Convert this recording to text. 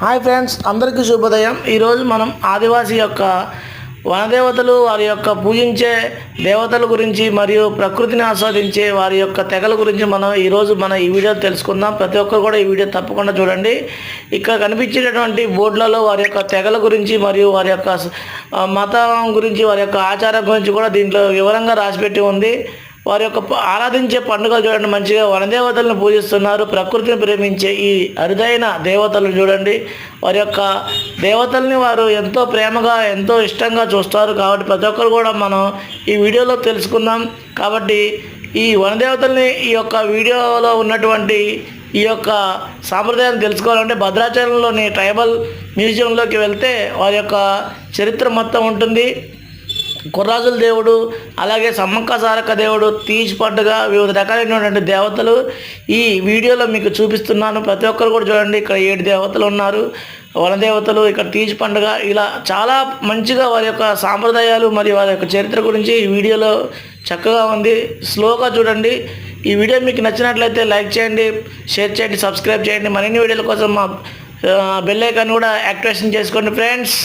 Hi friends అందరికీ శుభోదయం. ఈరోజు మనం ఆదివాసీ యొక్క వనదేవతలు వారి యొక్క పూజించే దేవతల గురించి మరియు ప్రకృతిని ఆస్వాదించే వారి యొక్క తెగల గురించి మనం ఈరోజు మన ఈ వీడియో తెలుసుకుందాం. ప్రతి ఒక్కరు కూడా ఈ వీడియో తప్పకుండా చూడండి. ఇక్కడ కనిపించేటటువంటి బోర్డులలో వారి యొక్క తెగల గురించి మరియు వారి యొక్క మతం గురించి వారి యొక్క ఆచారం గురించి కూడా దీంట్లో వివరంగా రాసిపెట్టి ఉంది. వారి యొక్క ఆరాధించే పండుగలు చూడండి మంచిగా. వనదేవతలను పూజిస్తున్నారు. ప్రకృతిని ప్రేమించే ఈ అరుదైన దేవతలను చూడండి. వారి యొక్క దేవతల్ని వారు ఎంతో ప్రేమగా ఎంతో ఇష్టంగా చూస్తారు. కాబట్టి ప్రతి ఒక్కరు కూడా మనం ఈ వీడియోలో తెలుసుకుందాం. కాబట్టి ఈ వనదేవతల్ని ఈ యొక్క వీడియోలో ఉన్నటువంటి ఈ యొక్క సాంప్రదాయాన్ని తెలుసుకోవాలంటే భద్రాచలంలోని ట్రైబల్ మ్యూజియంలోకి వెళ్తే వారి యొక్క చరిత్ర మొత్తం ఉంటుంది. కుర్రాజుల దేవుడు అలాగే సమ్మక్క సారక్క దేవుడు తీజ్ పండుగ వివిధ రకాలైనటువంటి దేవతలు. ఈ వీడియోలో మీకు చూపిస్తున్నాను. ప్రతి ఒక్కరు కూడా చూడండి ఇక్కడ ఏడు దేవతలు ఉన్నారు. వనదేవతలు ఇక్కడ తీజ్ పండుగ ఇలా చాలా మంచిగా వారి యొక్క సాంప్రదాయాలు మరియు వారి యొక్క చరిత్ర గురించి ఈ వీడియోలో చక్కగా ఉంది. స్లోగా చూడండి. ఈ వీడియో మీకు నచ్చినట్లయితే లైక్ చేయండి షేర్ చేయండి సబ్స్క్రైబ్ చేయండి. మరిన్ని వీడియోల కోసం మా బెల్ ఐకాన్ కూడా యాక్టివేషన్ చేసుకోండి ఫ్రెండ్స్.